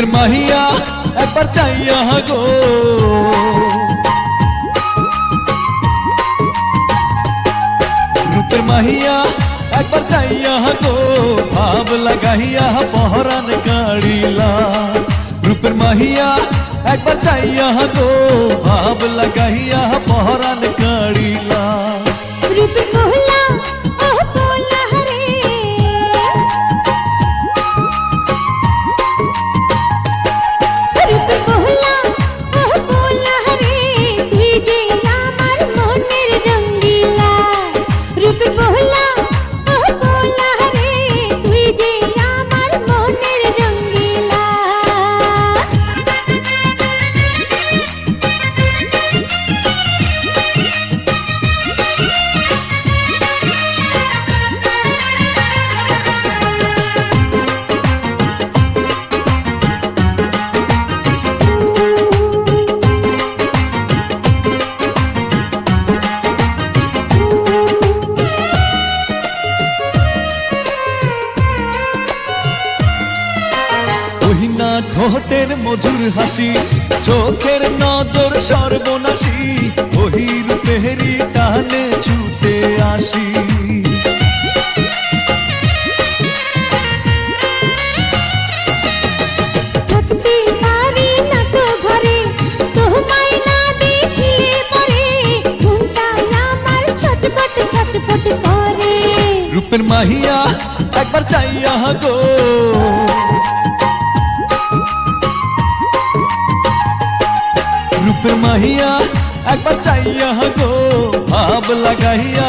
রূপের মাহিয়া একবার চাইয়া গো রূপের মাহিয়া একবার চাইয়া গো ভাব লাগাইয়া পহরান কাড়িলা রূপের মাহিয়া একবার চাইয়া গো ভাব লাগাইয়া পহরান ওহিনা ঠোঁটের মধুর হাসি চোখের নজর সর্বনাশী ওহি রূপেরি টানে ছুটে আসি। রূপের মাহিয়া একবার চাইয়া গো। রূপের মাহিয়া একবার চাইয়া গো ভাব লাগাইয়া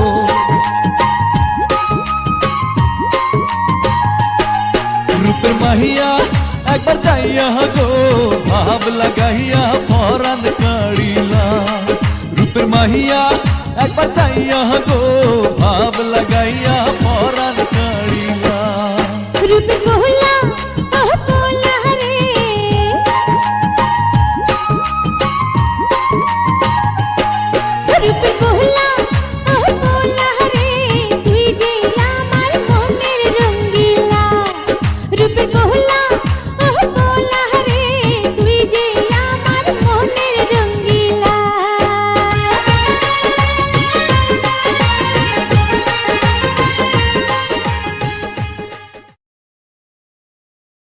রূপের মাহিয়া একবার চাইয়া গো ভাব লাগাইয়া পরান কাড়িলা রূপের মাহিয়া একবার চাইয়া গো